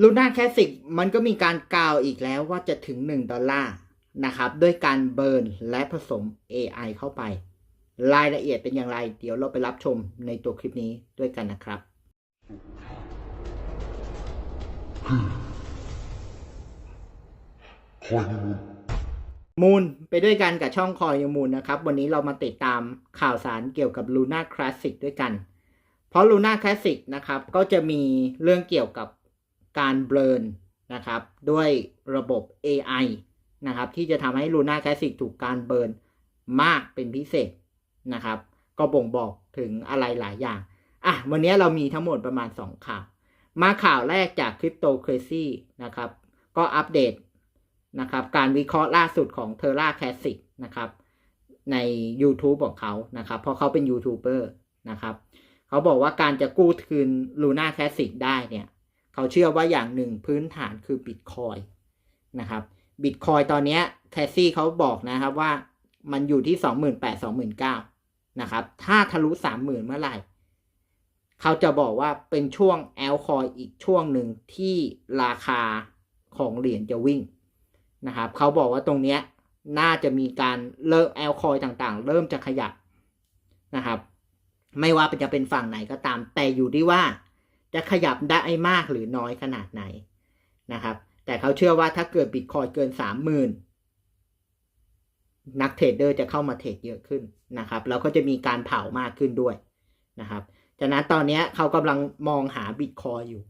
ลูน่าแคสิกมันก็มีการกล่าวอีกแล้วว่าจะถึง 1 ดอลลาร์นะครับ ด้วยการเบิร์นและผสม AI เข้าไป รายละเอียดเป็นอย่างไร เดี๋ยวเราไปรับชมในตัวคลิปนี้ด้วยกันนะครับ มูลไปด้วยกันกับช่องคอยมูลนะครับ วันนี้เรามาติดตามข่าวสารเกี่ยวกับ Luna Classic ด้วยกัน เพราะ Luna Classic นะครับ ก็จะมีเรื่องเกี่ยวกับ การเบลนนะครับด้วยระบบ AI นะครับที่จะทำให้ Luna Classic ถูกการเบิร์นมากเป็นพิเศษนะครับ ก็บ่งบอกถึงอะไรหลายอย่าง อะ วันนี้เรามีทั้งหมดประมาณ 2 ข่าว มาข่าวแรกจาก Crypto Crazy นะครับ ก็อัปเดตนะครับการวิเคราะห์ล่าสุดของ Terra Classic นะครับใน YouTube ของเขานะครับ เพราะเขาเป็นยูทูบเบอร์นะครับ เขาบอกว่าการจะกู้คืน Luna Classic ได้เนี่ย เขาเชื่อว่าอย่างหนึ่งพื้นฐานคือ Bitcoin นะครับ Bitcoin ตอนนี้แคสซี่เขาบอกนะครับว่ามันอยู่ที่ 28,000 29,000นะครับถ้าทะลุ 30,000 เมื่อไหร่ เขาจะบอกว่าเป็นช่วงแอลคอยอีกช่วงหนึ่งที่ราคาของเหรียญจะวิ่งนะครับเขาบอกว่าตรงเนี้ยน่าจะมีการเริ่มแอลคอยต่างๆ เริ่มจะขยับนะครับ ไม่ว่าจะเป็นฝั่งไหนก็ตาม แต่อยู่ที่ว่า จะขยับได้มากหรือน้อยขนาดไหนนะครับ แต่เขาเชื่อว่าถ้าเกิดบิตคอยเกินสามหมื่นนักเทรดเดอร์จะเข้ามาเทรดเยอะขึ้นนะครับแล้วก็จะมีการเผามากขึ้นด้วยนะครับจากนั้นตอนนี้เขากำลังมองหาบิตคอยอยู่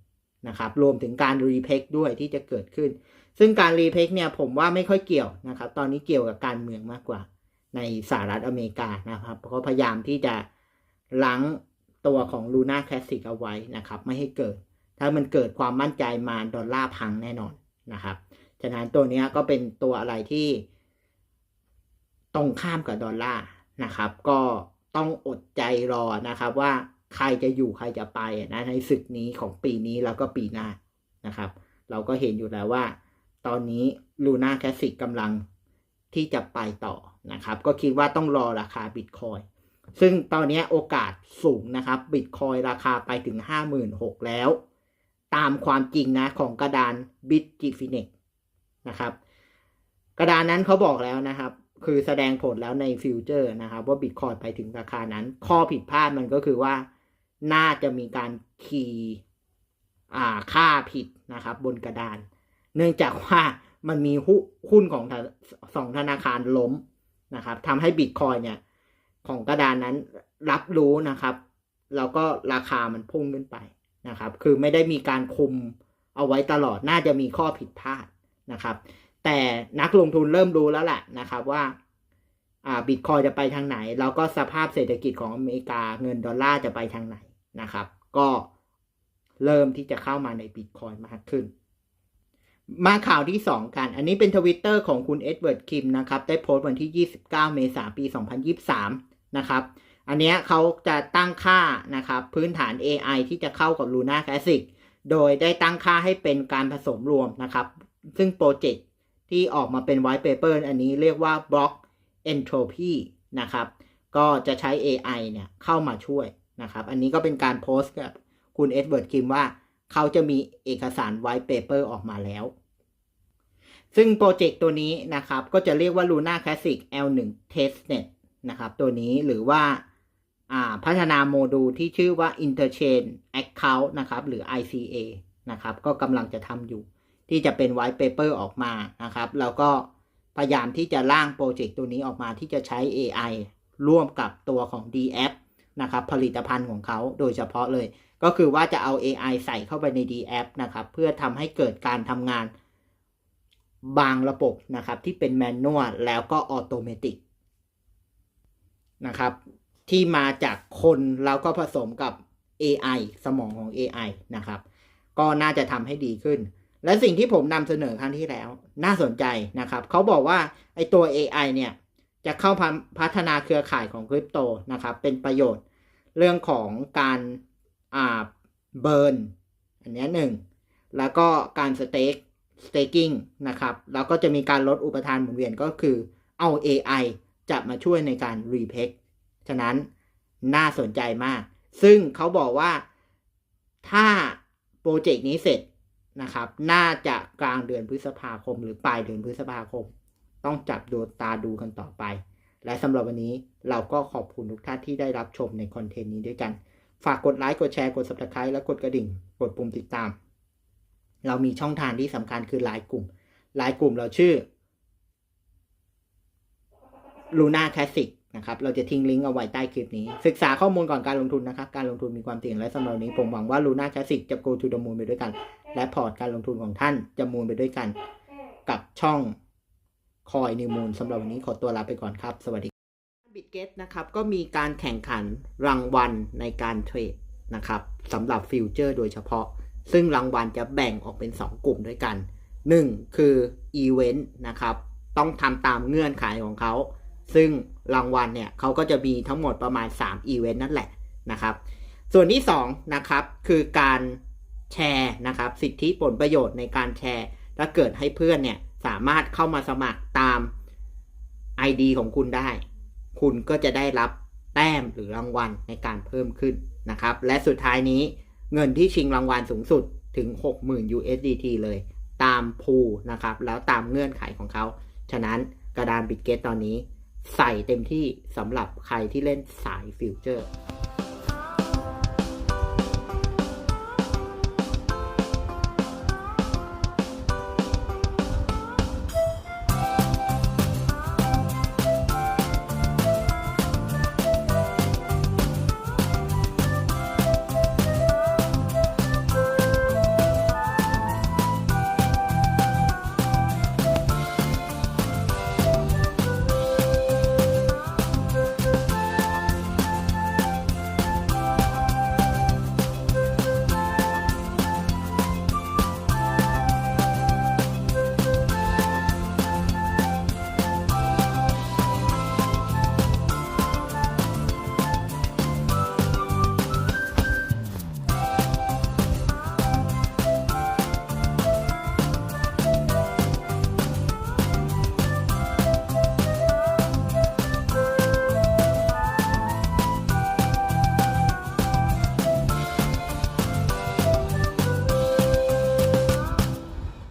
นะครับ รวมถึงการรีเพกด้วยที่จะเกิดขึ้น ซึ่งการรีเพกเนี่ยผมว่าไม่ค่อยเกี่ยวนะครับ ตอนนี้เกี่ยวกับการเมืองมากกว่า ในสหรัฐอเมริกานะครับเพราะพยายามที่จะล้าง ตัวของ Luna Classic เอาไว้นะครับ ไม่ให้เกิด ถ้ามันเกิดความมั่นใจมาดอลลาร์พังแน่นอนนะครับ ฉะนั้นตัวนี้ก็เป็นตัวอะไรที่ ตรงข้ามกับดอลลาร์นะครับ ก็ต้องอดใจรอนะครับว่าใครจะอยู่ใครจะไปนะในศึกนี้ของปีนี้แล้วก็ปีหน้านะครับ เราก็เห็นอยู่แล้วว่า ตอนนี้ลูน่าแคสิกกำลังที่จะไปต่อนะครับ ก็คิดว่าต้องรอราคาบิตคอย ซึ่งตอนนี้โอกาสสูงนะครับบิตคอยราคาไปถึง 56,000 แล้ว ตามความจริงนะของกระดาน b i t g i f i n e x นะครับ กระดานนั้นเขาบอกแล้วนะครับ คือแสดงผลแล้วในฟิวเจอร์นะครับ ว่าบิตคอยไปถึงราคานั้น ข้อผิดพลาดมันก็คือว่าน่าจะมีการคีย์อ่าค่าผิดนะครับ บนกระดาน เนื่องจากว่ามันมีหุ้นของสองธนาคารล้มนะครับทำให้บิตคอยเนี่ย ของกระดานนั้นรับรู้นะครับ แล้วก็ราคามันพุ่งขึ้นไปนะครับ คือไม่ได้มีการคุมเอาไว้ตลอดน่าจะมีข้อผิดพลาดนะครับ แต่นักลงทุนเริ่มรู้แล้วแหละนะครับว่าอ่าบิตคอยจะไปทางไหน แล้วก็สภาพเศรษฐกิจของอเมริกาเงินดอลลาร์จะไปทางไหนนะครับ ก็เริ่มที่จะเข้ามาในบิตคอยมากขึ้น มาข่าวที่ 2 กัน อันนี้เป็นทวิตเตอร์ของคุณเอ็ดเวิร์ดคิมนะครับ ได้โพสต์วันที่ 29 เมษายนปี 2023 นะครับ อันนี้เขาจะตั้งค่านะครับพื้นฐาน AI ที่จะเข้ากับ Luna Classic โดยได้ตั้งค่าให้เป็นการผสมรวมนะครับ ซึ่งโปรเจกต์ที่ออกมาเป็น white paper อันนี้เรียกว่า block entropy นะครับ ก็จะใช้ AI เนี่ยเข้ามาช่วยนะครับ อันนี้ก็เป็นการโพสต์กับคุณเอ็ดเวิร์ดคิมว่าเขาจะมีเอกสาร white paper ออกมาแล้ว ซึ่งโปรเจกต์ตัวนี้นะครับ ก็จะเรียกว่า Luna Classic L1 Testnet นะครับ ตัวนี้หรือว่าพัฒนาโมดูลที่ชื่อว่า Interchain Account นะครับ หรือ ICA นะครับ ก็กำลังจะทำอยู่ ที่จะเป็น white paper ออกมานะครับ แล้วก็พยายามที่จะร่างโปรเจกต์ตัวนี้ออกมาที่จะใช้ AI ร่วมกับตัวของ DApp นะครับผลิตภัณฑ์ของเขาโดยเฉพาะเลย ก็คือว่าจะเอา AI ใส่เข้าไปใน DApp นะครับ เพื่อทำให้เกิดการทำงานบางระบบนะครับ ที่เป็นแมนนวลแล้วก็ออโตเมติก นะครับ ที่มาจากคนแล้วก็ผสมกับ AI สมองของ AI นะครับ ก็น่าจะทำให้ดีขึ้น และสิ่งที่ผมนำเสนอครั้งที่แล้ว น่าสนใจนะครับเขาบอกว่าไอตัว AI เนี่ยจะเข้าพัฒนาเครือข่ายของคริปโตนะครับ เป็นประโยชน์เรื่องของการอ่าเบิร์นอันนี้หนึ่งแล้วก็การสเต็กสเต็กิ้งนะครับ แล้วก็จะมีการลดอุปทานหมุนเวียนก็คือเอา AI จะมาช่วยในการรีเพกฉะนั้นน่าสนใจมาก ซึ่งเขาบอกว่าถ้าโปรเจกต์นี้เสร็จนะครับ น่าจะกลางเดือนพฤษภาคม หรือปลายเดือนพฤษภาคม ต้องจับดูตาดูกันต่อไป และสำหรับวันนี้เราก็ขอบคุณทุกท่านที่ได้รับชมในคอนเทนต์นี้ด้วยกัน ฝากกดไลค์ กดแชร์ กด subscribe และกดกระดิ่ง กดปุ่มติดตาม เรามีช่องทางที่สำคัญคือไลน์กลุ่มไลน์กลุ่มเราชื่อ Luna Classic นะครับ เราจะทิ้งลิงก์เอาไว้ใต้คลิปนี้ ศึกษาข้อมูลก่อนการลงทุนนะครับ การลงทุนมีความเสี่ยงและสำหรับนนี้ผมหวังว่า Luna Classic จะ go to the moon ไปด้วยกัน และพอร์ตการลงทุนของท่านจะมูลไปด้วยกัน กับช่องคอยนิวมูลสำหรับวันนี้ขอตัวลาไปก่อนครับ สวัสดีบิตเกตนะครับก็มีการแข่งขันรางวัลในการเทรดนะครับสำหรับฟิวเจอร์โดยเฉพาะ ซึ่งรางวัลจะแบ่งออกเป็น 2 กลุ่มด้วยกัน 1 คืออีเวนต์นะครับ ต้องทำตามเงื่อนไขของเขา ซึ่งรางวัลเนี่ยเขาก็จะมีทั้งหมดประมาณ 3 อีเวนต์นั่นแหละนะครับ ส่วนที่2นะครับคือการแชร์นะครับ สิทธิผลประโยชน์ในการแชร์ ถ้าเกิดให้เพื่อนเนี่ยสามารถเข้ามาสมัครตาม ID ของคุณได้ คุณก็จะได้รับแต้มหรือรางวัลในการเพิ่มขึ้นนะครับ และสุดท้ายนี้เงินที่ชิงรางวัลสูงสุดถึง 60,000 USDT เลยตามพูนะครับ แล้วตามเงื่อนไขของเขา ฉะนั้นกระดานบิตเกตตอนนี้ ใส่เต็มที่สำหรับใครที่เล่นสายฟิวเจอร์